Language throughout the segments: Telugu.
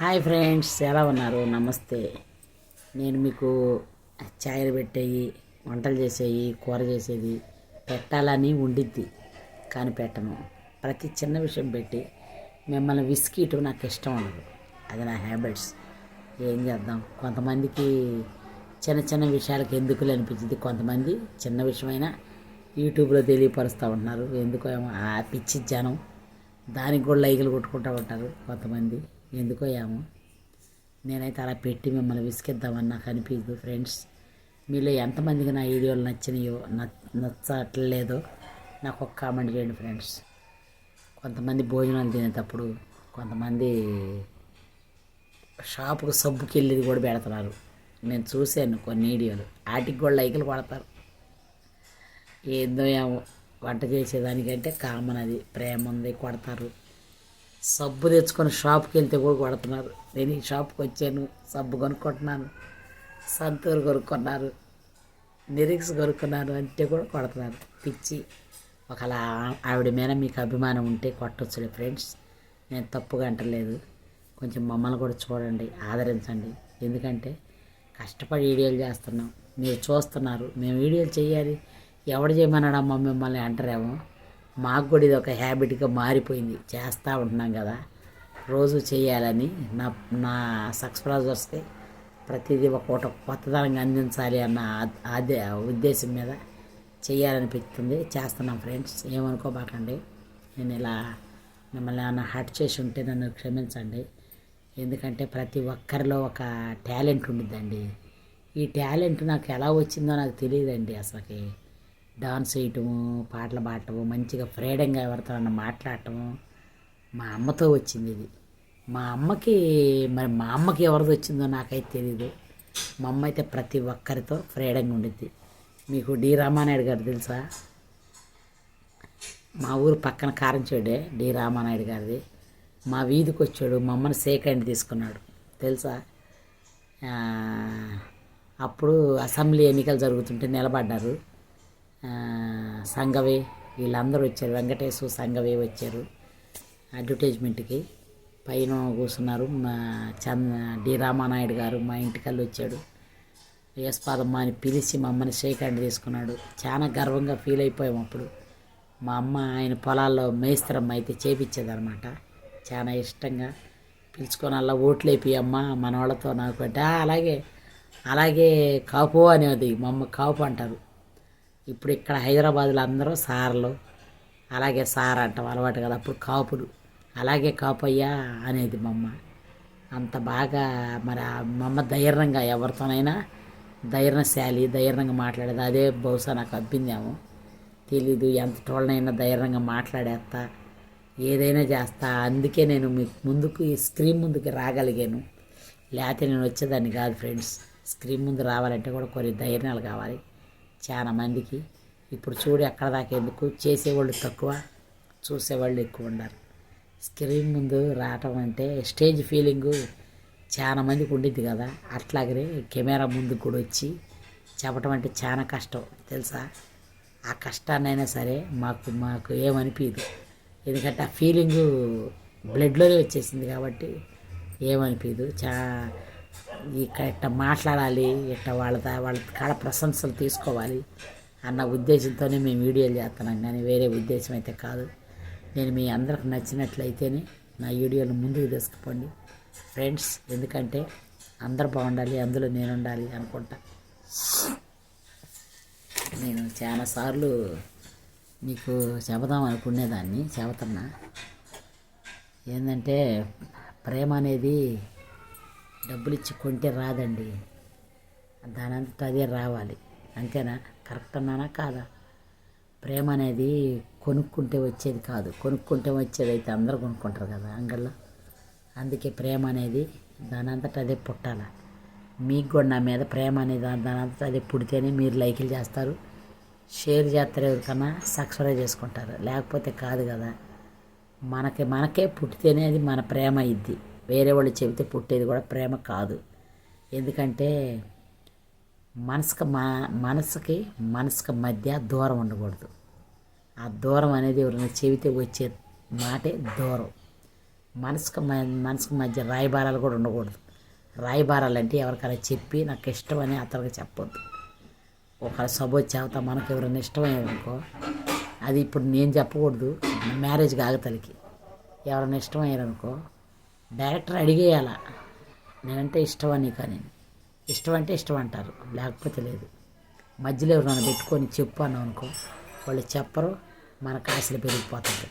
హాయ్ ఫ్రెండ్స్ ఎలా ఉన్నారు? నమస్తే. నేను మీకు ఛాయలు పెట్టేవి వంటలు చేసేవి కూర చేసేది పెట్టాలని ఉండిద్ది. కానీ పెట్టను. ప్రతి చిన్న విషయం పెట్టి మిమ్మల్ని విసికియటం నాకు ఇష్టం ఉండదు. అది నా హ్యాబిట్స్. ఏం చేద్దాం? కొంతమందికి చిన్న చిన్న విషయాలకు ఎందుకు అనిపించింది. కొంతమంది చిన్న విషయమైనా యూట్యూబ్లో తెలియపరుస్తూ ఉంటున్నారు. ఎందుకో ఏమో ఆ పిచ్చి జనం. దానికి కూడా లైకులు కొట్టుకుంటూ ఉంటారు కొంతమంది. ఎందుకో ఏమో. నేనైతే అలా పెట్టి మిమ్మల్ని విసిగిద్దామని నాకు అనిపించదు ఫ్రెండ్స్. మీలో ఎంతమందికి నా వీడియోలు నచ్చినాయో నచ్చట్లేదో నాకు ఒక కామెంట్ చేయండి ఫ్రెండ్స్. కొంతమంది భోజనాలు తినేటప్పుడు కొంతమంది షాపుకు సబ్బుకి వెళ్ళేది కూడా పెడతారు. నేను చూశాను కొన్ని వీడియోలు. వాటికి కూడా లైకులు కొడతారు. ఏందో ఏమో. వంట చేసేదానికంటే కామన్ అది. ప్రేమ ఉంది కొడతారు. సబ్బు తెచ్చుకొని షాప్కి వెళ్తే కూడా కొడుతున్నారు నేను ఈ షాప్కి వచ్చాను సబ్బు కొనుక్కుంటున్నాను సంతూరు కొనుక్కున్నారు నిరిక్స్ కొనుక్కున్నాను అంటే కూడా కొడుతున్నారు పిచ్చి. ఒకలా ఆవిడ మీద మీకు అభిమానం ఉంటే కొట్టొచ్చులే ఫ్రెండ్స్. నేను తప్పుగా అంటలేదు. కొంచెం మమ్మల్ని కూడా చూడండి ఆదరించండి. ఎందుకంటే కష్టపడి వీడియోలు చేస్తున్నాం. మీరు చూస్తున్నారు. మేము వీడియోలు చేయాలి. ఎవడు చేయమన్నాడమ్మా మిమ్మల్ని అంటారేమో. మాకు కూడా ఇది ఒక హ్యాబిట్గా మారిపోయింది. చేస్తూ ఉంటున్నాం కదా. రోజు చేయాలని నా నా సబ్స్క్రైబర్స్కి ప్రతిదీ ఒక కొత్తదనంగా అందించాలి అన్న అదే ఉద్దేశం మీద చేయాలనిపిస్తుంది. చేస్తున్నాం ఫ్రెండ్స్. ఏమనుకోబాకండి నేను ఇలా మిమ్మల్ని ఏమైనా హర్ట్ చేసి ఉంటే నన్ను క్షమించండి. ఎందుకంటే ప్రతి ఒక్కరిలో ఒక టాలెంట్ ఉండిద్దండి. ఈ టాలెంట్ నాకు ఎలా వచ్చిందో నాకు తెలియదండి అసలుకి. డాన్స్ వేయటము పాటలు పాడటము మంచిగా ఫ్రీడంగా ఎవరితోనన్నా మాట్లాడటము మా అమ్మతో వచ్చింది ఇది. మా అమ్మకి మరి మా అమ్మకి ఎవరిది వచ్చిందో నాకైతే తెలీదు. మా అమ్మ అయితే ప్రతి ఒక్కరితో ఫ్రీడంగా ఉండిద్ది. మీకు డి రామానాయుడు గారు తెలుసా? మా ఊరు పక్కన కారంచేడే డి రామానాయుడు గారిది. మా వీధికి వచ్చాడు మా అమ్మని సేక్ హ్యాండ్ తీసుకున్నాడు. తెలుసా? అప్పుడు అసెంబ్లీ ఎన్నికలు జరుగుతుంటే నిలబడ్డారు. ఆ, వీళ్ళందరూ వచ్చారు. వెంకటేశు సంగవి వచ్చారు. అడ్వర్టైజ్మెంట్కి పైన కూర్చున్నారు. మా చంద డి రామానాయుడు గారు మా ఇంటికల్లి వచ్చాడు. ఎస్ అని పిలిచి మమ్మల్ని షేక్ హ్యాండ్ తీసుకున్నాడు. చాలా గర్వంగా ఫీల్ అయిపోయాం అప్పుడు. మా అమ్మ ఆయన పొలాల్లో మేస్త్రమ్మ అయితే చేపించేదనమాట చాలా ఇష్టంగా పిలుచుకొని అలా ఓట్లు వేపి అమ్మ మన వాళ్ళతో నాకు అంటే అలాగే అలాగే కాపు అనేది మా అమ్మ కాపు అంటారు. ఇప్పుడు ఇక్కడ హైదరాబాద్లో అందరూ సార్లు అలాగే సార్ అంటాం అలవాటు కదా అప్పుడు కాపులు. అలాగే కాపయ్యా అనేది మమ్మ అంత బాగా మరి మమ్మ ధైర్యంగా ఎవరితోనైనా ధైర్యశాలి ధైర్యంగా మాట్లాడేది. అదే బహుశా నాకు అబ్బిందేమో తెలీదు ఎంత టోళ్ళనైనా ధైర్యంగా మాట్లాడేస్తా ఏదైనా చేస్తా. అందుకే నేను మీకు ముందుకు ఈ స్క్రీన్ ముందుకు రాగలిగాను. లేకపోతే నేను వచ్చేదాన్ని కాదు ఫ్రెండ్స్. స్క్రీన్ ముందు రావాలంటే కూడా కొన్ని ధైర్యాలు కావాలి. చాలా మందికి. ఇప్పుడు చూడు ఎక్కడ దాకా ఎందుకు? చేసేవాళ్ళు తక్కువ చూసేవాళ్ళు ఎక్కువ ఉన్నారు స్క్రీన్ ముందు రావటం అంటే స్టేజ్ ఫీలింగు చాలా మందికి ఉండిద్ది కదా. అట్లాగనే కెమెరా ముందు కూడా వచ్చి చెప్పటం అంటే చాలా కష్టం తెలుసా? ఆ కష్టాన్నైనా సరే మాకు మాకు ఏమనిపించదు ఎందుకంటే ఆ ఫీలింగు బ్లడ్లోనే వచ్చేసింది కాబట్టి ఏమనిపించదు చా ఇక ఇట్ట మాట్లాడాలి ఇట్ట వాళ్ళ వాళ్ళ కాడ ప్రశంసలు తీసుకోవాలి అన్న ఉద్దేశంతోనే మేము వీడియోలు చేస్తున్నాం. కానీ వేరే ఉద్దేశం అయితే కాదు. నేను మీ అందరికి నచ్చినట్లయితేనే నా వీడియోలు ముందుకు తీసుకుపోండి. ఫ్రెండ్స్ ఎందుకంటే అందరు బాగుండాలి అందులో నేను ఉండాలి అనుకుంటా. నేను చాలాసార్లు మీకు చెబుదాం అనుకునేదాన్ని చెబుతున్నా. ఏంటంటే ప్రేమ అనేది డబ్బులు ఇచ్చి కొంటే రాదండి. దానంతట అదే రావాలి. అంతేనా? కరెక్ట్ అన్నానా? కాదా? ప్రేమ అనేది కొనుక్కుంటే వచ్చేది కాదు. కొనుక్కుంటే వచ్చేది అయితే అందరూ కొనుక్కుంటారు కదా అంగల్లో అందుకే ప్రేమ అనేది దానంతట అదే పుట్టాల. మీకు కూడా నా మీద ప్రేమ అనేది దానంతట అదే పుడితేనే మీరు లైకులు చేస్తారు. షేర్ చేస్తారు ఎవరికన్నా సక్సెస్ చేసుకుంటారు. లేకపోతే కాదు కదా. మనకి మనకే పుట్టితేనే అది మన ప్రేమ ఇద్ది. వేరే వాళ్ళు చెబితే పుట్టేది కూడా ప్రేమ కాదు. ఎందుకంటే మనసుకు మా మనసుకి మనసుకి మధ్య దూరం ఉండకూడదు. ఆ దూరం అనేది ఎవరైనా చెబితే వచ్చే మాటే దూరం. మనసుకు మ- మనసుకు మధ్య రాయబారాలు కూడా ఉండకూడదు. రాయబారాలు అంటే ఎవరికైనా చెప్పి నాకు ఇష్టం అని అతనికి చెప్పొద్దు. ఒక సపోజ్ చెబుతా మనకు ఎవరైనా ఇష్టమయ్యారు అనుకో అది ఇప్పుడు నేను చెప్పకూడదు. మ్యారేజ్ కాగతలకి ఎవరైనా ఇష్టమయ్యారు అనుకో డైరెక్టర్ అడిగేయాల? నేనంటే ఇష్టం అని కానీ ఇష్టం అంటే ఇష్టం అంటారు. లేకపోతే లేదు. మధ్యలో ఎవరైనా పెట్టుకొని చెప్పు అన్నాం అనుకో వాళ్ళు చెప్పరు మనకు ఆశలు పెరిగిపోతుంది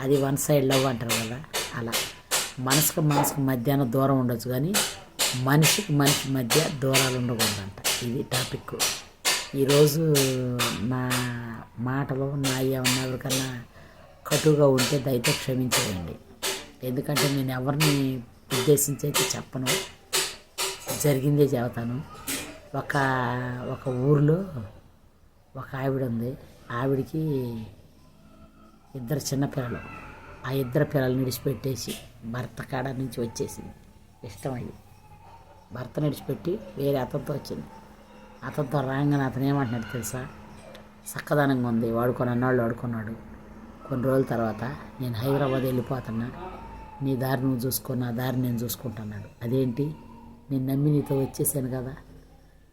అది వన్ సైడ్ లవ్ అంటారు కదా అలా. మనసుకు మనసుకు మధ్యాహ్నం దూరం ఉండొచ్చు కానీ మనిషికి మనిషి మధ్య దూరాలు ఉండకూడదంట. ఇది టాపిక్. ఈరోజు నా మాటలు నా ఏమన్నా ఎవరికన్నా కటుగా ఉంటే దయతో క్షమించేయండి ఎందుకంటే నేను ఎవరిని ఉద్దేశించి అయితే చెప్పను. జరిగిందే చెబుతాను. ఒక ఒక ఊరిలో ఒక ఆవిడ ఉంది ఆవిడికి ఇద్దరు చిన్నపిల్లలు ఆ ఇద్దరు పిల్లలు నిడిచిపెట్టేసి భర్త కాడ నుంచి వచ్చేసింది. ఇష్టమయ్యి భర్త నడిచిపెట్టి వేరే అతనితో వచ్చింది. అతనితో రాగానే అతను ఏమంటున్నాడు తెలుసా? చక్కదనంగా ఉంది. వాడుకొని అన్నాళ్ళు వాడుకున్నాడు. కొన్ని రోజుల తర్వాత నేను హైదరాబాద్ వెళ్ళిపోతున్నా. నీ దారి నువ్వు చూసుకో నా దారి నేను చూసుకుంటున్నాడు అదేంటి? నేను నమ్మి నీతో వచ్చేసాను కదా.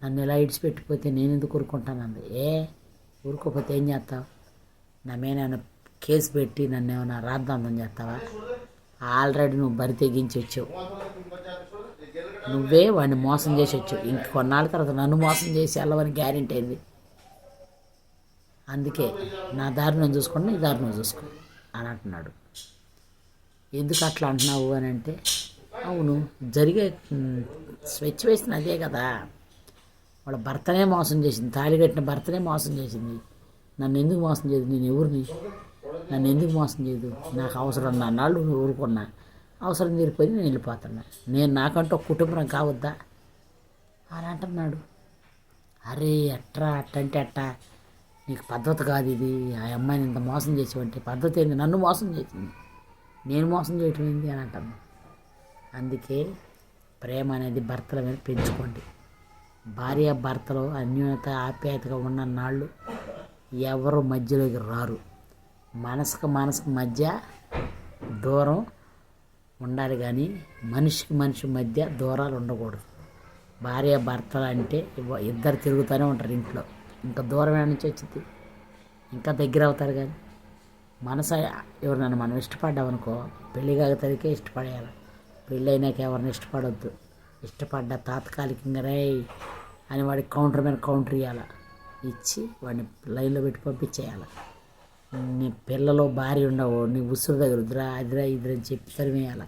నన్ను ఎలా ఇడిచిపెట్టిపోతే నేను ఎందుకు ఊరుకుంటానంది? ఏ? ఊరుకోకపోతే ఏం చేస్తావు? నా మీద ఏమైనా కేసు పెట్టి నన్ను ఏమైనా రాద్దాంతం చేస్తావా? ఆల్రెడీ నువ్వు బరి తెగించి వచ్చావు. నువ్వే వాడిని మోసం చేసి వచ్చావు. ఇంక కొన్నాళ్ళ తర్వాత నన్ను మోసం చేసి వెళ్ళవని గ్యారెంటీ అయింది అందుకే నా దారి నేను చూసుకుని నీ దారి నువ్వు చూసుకో అని అంటున్నాడు. ఎందుకు అట్లా అంటున్నావు అని అంటే అవును జరిగే స్వెచ్ వేసిన అదే కదా. వాళ్ళ భర్తనే మోసం చేసింది తాళి కట్టిన భర్తనే మోసం చేసింది. నన్ను ఎందుకు మోసం చేయదు? నేను ఎవరిని? నన్ను ఎందుకు మోసం చేయదు? నాకు అవసరం నా నాళ్ళు నువ్వు ఊరుకున్నా. అవసరం తీరిపోయి నేను వెళ్ళిపోతున్నా. నేను నాకంటూ ఒక కుటుంబం కావద్దా? అని అంటున్నాడు. అరే అట్రా అట్టంటే అట్టా. నీకు పద్ధతి కాదు ఇది. ఆ అమ్మాయిని ఇంత మోసం చేసేవంటే పద్ధతి ఏంది? నన్ను మోసం చేసింది. నేను మోసం చేయటం ఏంది అని అంటాను అందుకే ప్రేమ అనేది భర్తల మీద పెంచుకోండి. భార్య భర్తలు అన్యోన్యత ఆప్యాయతగా ఉన్న నాళ్ళు ఎవరు మధ్యలోకి రారు. మనసుకు మనసుకు మధ్య దూరం ఉండాలి కానీ మనిషికి మనిషి మధ్య దూరాలు ఉండకూడదు. భార్య భర్తలు అంటే ఇద్దరు తిరుగుతూనే ఉంటారు ఇంట్లో. ఇంకా దూరం నుంచి వచ్చింది? ఇంకా దగ్గర అవుతారు కానీ. మనసు ఎవరినైనా మనం ఇష్టపడ్డామనుకో పెళ్ళి కాకతరికే ఇష్టపడేయాలి. పెళ్ళి అయినాక ఎవరిని ఇష్టపడొద్దు. ఇష్టపడ్డ తాత్కాలికంగా రే అని వాడికి కౌంటర్ మీద కౌంటర్ ఇవ్వాలి ఇచ్చి వాడిని లైన్లో పెట్టి పంపించేయాలి. నీ పిల్లలు భార్య ఉండవు నీ ఉసురు దగ్గర వద్దురా అదిరా ఇదిరా అని చెప్పి తరిమేయాలి.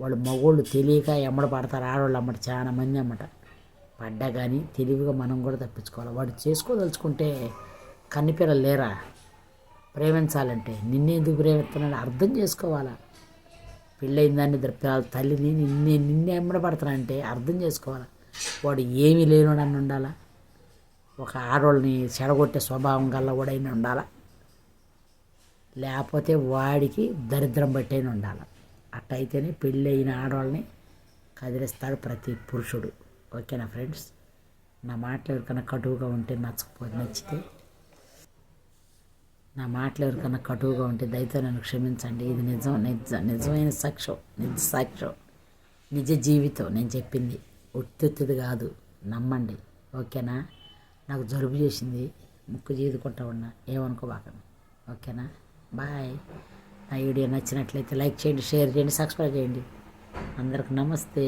వాళ్ళు మగోళ్ళు తెలియక ఎమ్మడ పడతారు ఆడవాళ్ళు అమ్మట చాలా మంది అమ్మట. పడ్డా కానీ తెలివిగా మనం కూడా తప్పించుకోవాలి. వాడు చేసుకోదలుచుకుంటే కన్నిపిల్లలు లేరా? ప్రేమించాలంటే నిన్నెందుకు ప్రేమిస్తున్నాడు అర్థం చేసుకోవాలా? పెళ్ళైన దాన్ని తల్లిని నిన్నే నిన్నే ఎమ్మడ అర్థం చేసుకోవాలి? వాడు ఏమీ లేనివాడు అని ఉండాలా? ఒక ఆడవాళ్ళని చెడగొట్టే స్వభావం గల్ల కూడా అయినా ఉండాలా? లేకపోతే వాడికి దరిద్రం బట్టైన ఉండాలి? అట్టయితేనే పెళ్ళి అయిన ఆడవాళ్ళని కదిలిస్తాడు ప్రతి పురుషుడు. ఓకేనా ఫ్రెండ్స్? నా మాటలు ఎవరికైనా కటువుగా ఉంటే నచ్చకపోతే నచ్చితే నా మాటలు ఎవరికన్నా కటువుగా ఉంటే దయతో నన్ను క్షమించండి. ఇది నిజం నిజ నిజమైన సాక్ష్యం నిజ సాక్ష్యం. నిజ జీవితం నేను చెప్పింది. ఉత్తుత్తిది కాదు నమ్మండి. ఓకేనా? నాకు జలుబు చేసింది. ముక్కు చీదుకుంటా ఉన్నా. ఏమనుకోబాకండి ఓకేనా? బాయ్. నా వీడియో నచ్చినట్లయితే లైక్ చేయండి షేర్ చేయండి సబ్స్క్రైబ్ చేయండి. అందరికి నమస్తే.